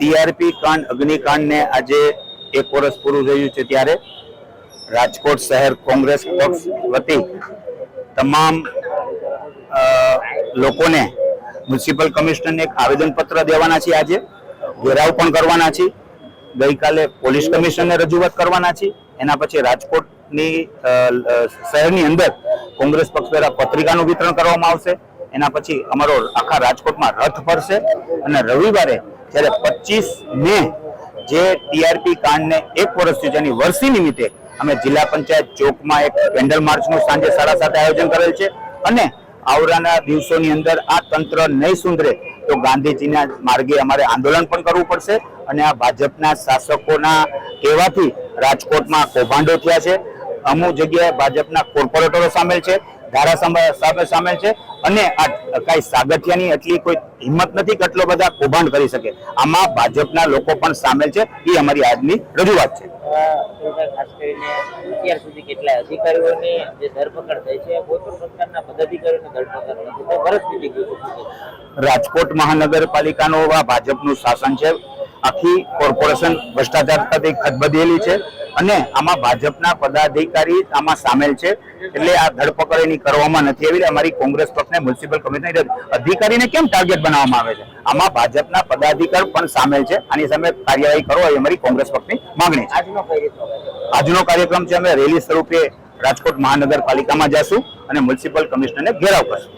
TRP કાંડ, અગ્નિકાંડને આજે એક વર્ષ પૂરું થયું છે ત્યારે રાજકોટ શહેર કોંગ્રેસ પક્ષ વતી તમામ લોકોને મ્યુનિસિપલ કમિશનરને એક આવેદનપત્ર દેવાના છે આજે. ઘેરાવ પણ કરવાના છે ગઈકાલે પોલીસ કમિશનરને રજૂઆત કરવાના છે એના પછી રાજકોટની શહેરની અંદર કોંગ્રેસ પક્ષ દ્વારા પત્રિકાનું વિતરણ કરવામાં આવશે. એના પછી અમારો આખા રાજકોટમાં રથ ફરશે અને રવિવારે જ્યારે પચીસ મે જે ટીઆરપી કાંડને એક વર્ષ થયું છે. એની વર્ષી નિમિત્તે અમે જિલ્લા પંચાયત ચોકમાં એક કેન્ડલ માર્ચનું સાંજે સાડા સાતે આયોજન કરેલ છે. અને આવરાના દિવસોની અંદર આ તંત્ર નહીં સુધરે તો ગાંધીજીના માર્ગે અમારે આંદોલન પણ કરવું પડશે. અને આ ભાજપના શાસકોના કહેવાથી રાજકોટમાં કૌભાંડો થયા છે. અમુક જગ્યાએ ભાજપના કોર્પોરેટરો સામેલ છે. ધારાસભ્ય સામે સામેલ છે. અને આ કઈ સાગઠિયાની એટલી કોઈ હિંમત નથી કે બધા કૌભાંડ કરી શકે. આમાં ભાજપના લોકો પણ સામેલ છે. એ અમારી આજની રજૂઆત છે. ખાસ કરીને અત્યાર સુધી કેટલાય અધિકારીઓની જે ધરપકડ થઈ છે કોઈ પણ પ્રકારના પદાધિકારીઓની ધરપકડ નથી થઈ વર્ષ વીતી ગયું રાજકોટ મહાનગરપાલિકાનો આ ભાજપનું શાસન છે. આખી કોર્પોરેશન ભ્રષ્ટાચારથી ખદબદેલી છે. અને આમાં ભાજપના પદાધિકારી આમાં સામેલ છે. એટલે આ ધરપકડ એની કરવામાં નથી આવી અમારી કોંગ્રેસ પક્ષને મ્યુનિસિપલ કમિશનર અધિકારીને કેમ ટાર્ગેટ બનાવવામાં આવે છે? આમાં ભાજપના પદાધિકારી પણ સામેલ છે. આની સામે કાર્યવાહી કરો એ અમારી કોંગ્રેસ પક્ષની માંગણી છે. આજનો કાર્યક્રમ? છે. અમે રેલી સ્વરૂપે રાજકોટ મહાનગરપાલિકામાં જશું અને મ્યુનિસિપલ કમિશનરને ઘેરાવ કરશું.